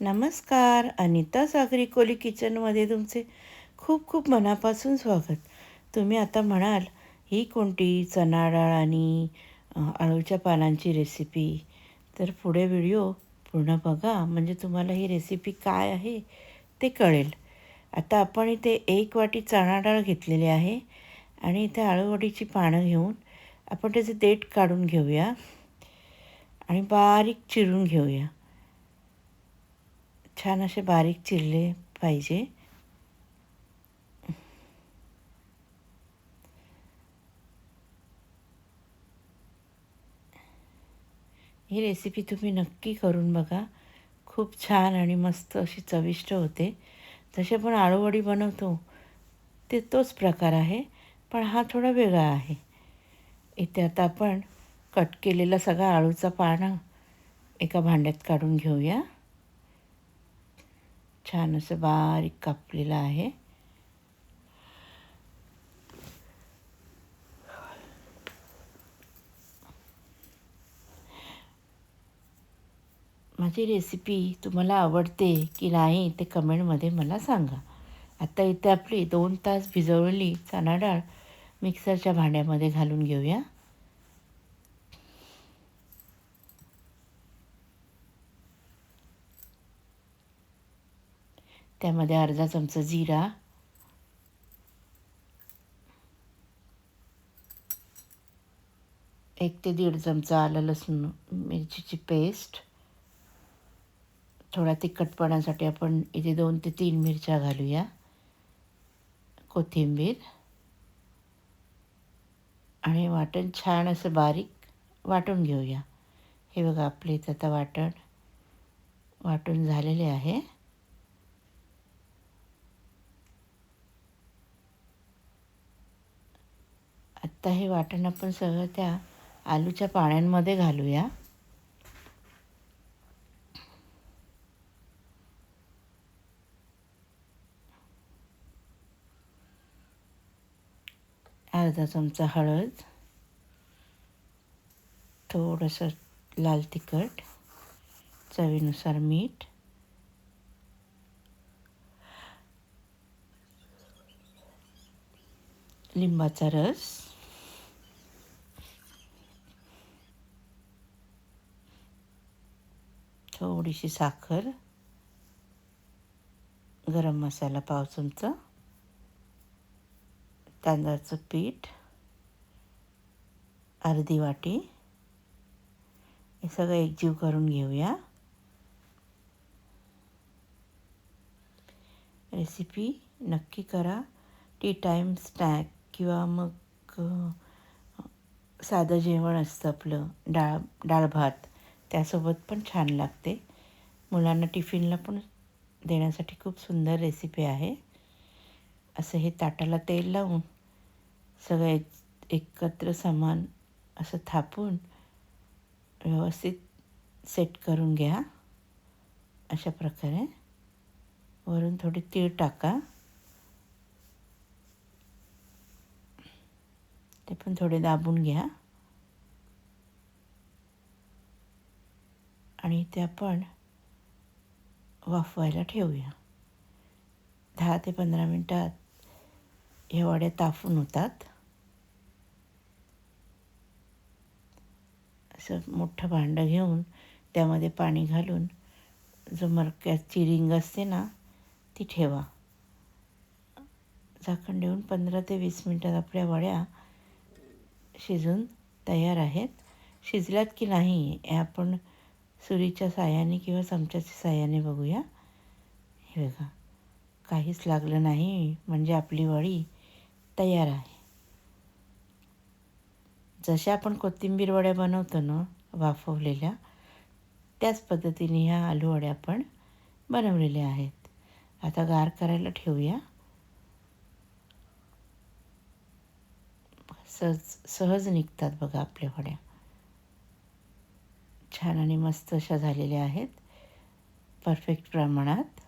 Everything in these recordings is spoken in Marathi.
नमस्कार अनिता सागरी कोली किचनमध्ये तुमचे खूप खूप मनापासून स्वागत. तुम्ही आता म्हणाल ही कोणती चणा डाळ आणि आळूच्या पानांची रेसिपी तर पुढे व्हिडिओ पूर्ण बघा म्हणजे तुम्हाला ही रेसिपी काय आहे ते कळेल. आता आपण इथे एक वाटी चणा डाळ घेतलेली आहे आणि इथे आळूवडीची पानं घेऊन आपण त्याचे देठ काढून घेऊया आणि बारीक चिरून घेऊया. छान असे बारीक चिरले पाहिजे. ही रेसिपी तुम्ही नक्की करून बघा. खूप छान आणि मस्त अशी चविष्ट होते. जसे आपण आळूवडी बनवतो ते तोच प्रकार आहे पण हा थोडा वेगळा आहे. इथे आता आपण कट केलेला सगळा आळूचा पानं एका भांड्यात काढून घेऊया. छान असं बारीक कापलेलं आहे. माझी रेसिपी तुम्हाला आवडते की नाही ते कमेंटमध्ये मला सांगा. आता इथे आपली दोन तास भिजवलेली चणा डाळ मिक्सरच्या भांड्यामध्ये घालून घेऊया. त्यामध्ये अर्धा चमचा जिरा. एक ते दीड चमचा आलं लसूण मिरचीची पेस्ट. थोडा तिखटपणासाठी आपण इथे दोन ते तीन मिरच्या घालूया. कोथिंबीर. आणि वाटण छान असं बारीक वाटून घेऊया. हे बघा आपले इथं आता वाटण वाटून झालेले आहे. आत्ता हे वाटण आपण सगळं त्या आलूच्या पाण्यांमध्ये घालूया. अर्धा चमचा हळद थोडंसं लाल तिखट चवीनुसार मीठ लिंबाचा रस थोडीशी साखर गरम मसाला पाव चमचा तांदळाचं पीठ अर्धी वाटी. हे सगळं एकजीव करून घेऊया. रेसिपी नक्की करा. टी टाईम स्नॅक किंवा मग साधं जेवण असतं आपलं डाळ डाळ भात. त्यासोबत पण छान लागते. मुलांना टिफिनला पण देण्यासाठी खूप सुंदर रेसिपी आहे. असं हे ताटाला तेल लावून सगळं एक एकत्र समान असं थापून व्यवस्थित सेट करून घ्या. अशा प्रकारे. वरून थोडी तीळ टाका. ते पण थोडे दाबून घ्या. आणि ते आपण वाफवायला ठेवूया. दहा ते पंधरा मिनटात हे वड्या तापून होतात. असं मोठं भांडं घेऊन त्यामध्ये पाणी घालून जो मरक्याची रिंग असते ना ती ठेवा. झाकण देऊन पंधरा ते वीस मिनटात आपल्या वड्या शिजून तयार आहेत. शिजल्यात की नाही हे आपण सुरीच्या साह्याने किंवा चमच्याच्या साह्याने बघूया. हे बघा काहीच लागलं नाही म्हणजे आपली वडी तयार आहे. जशा आपण कोथिंबीर वड्या बनवतो ना वाफवलेल्या त्याच पद्धतीने ह्या आलू वड्या आपण बनवलेल्या आहेत. आता गार करायला ठेवूया. सहज सहज निघतात बघा आपल्या वड्या. छान आणि मस्त अशा झालेल्या आहेत. परफेक्ट प्रमाणात.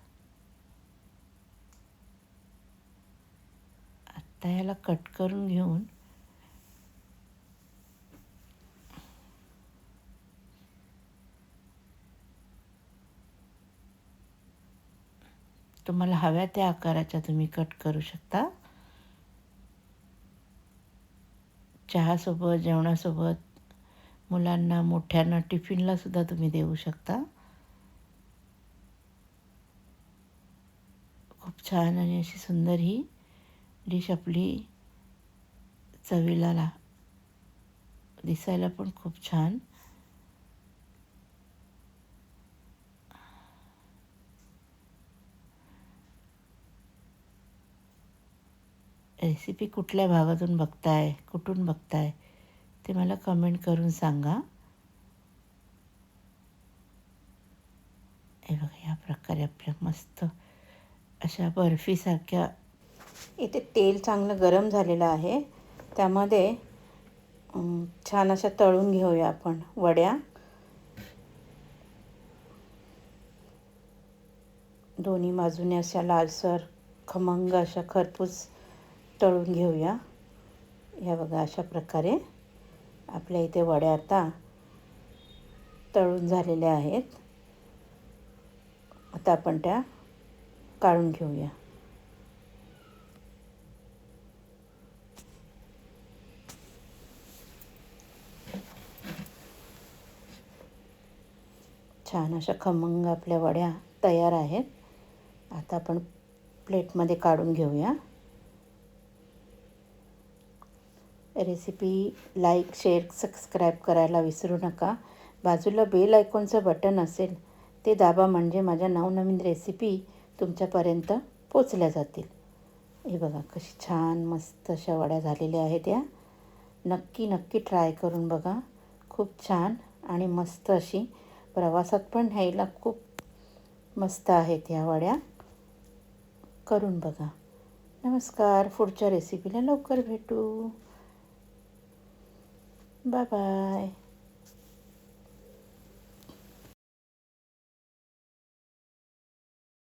आत्ता याला कट करून घेऊन. तुम्हाला हव्या त्या आकाराच्या तुम्ही कट करू शकता. चहासोबत जेवणासोबत मुलांना मोठ्यांना टिफिनला सुद्धा तुम्ही देऊ शकता. खूप छान आणि अशी सुंदर ही डिश आपली चवीला दिसायला पण खूप छान. रेसिपी कुठल्या भागातून बघताय? कुठून बघताय? ते मला कमेंट करून सांगा. हे बघा या प्रकारे आपल्या मस्त अशा बर्फीसारख्या इथे तेल चांगलं गरम झालेलं आहे. त्यामध्ये छान अशा तळून घेऊया आपण वड्या. दोन्ही बाजूने अशा लालसर खमंग अशा खरपूस तळून घेऊया. या बघा अशा प्रकारे. आपल्या इथे वड्या आता तळून झालेल्या आहेत. आता आपण त्या काढून घेऊया. छान अशा खमंग आपल्या वड्या तयार आहेत. आता आपण प्लेटमध्ये काढून घेऊया. रेसिपी लाईक शेअर सबस्क्राईब करायला विसरू नका. बाजूला बेल आयकॉनचं बटन असेल ते दाबा म्हणजे माझ्या नवनवीन रेसिपी तुमच्यापर्यंत पोचल्या जातील. हे बघा कशी छान मस्त अशा वड्या झालेल्या आहेत या. नक्की नक्की ट्राय करून बघा. खूप छान आणि मस्त अशी प्रवासात पण न्यायला खूप मस्त आहेत ह्या वड्या. करून बघा. नमस्कार पुढच्या रेसिपीला लवकर भेटू. Bye bye.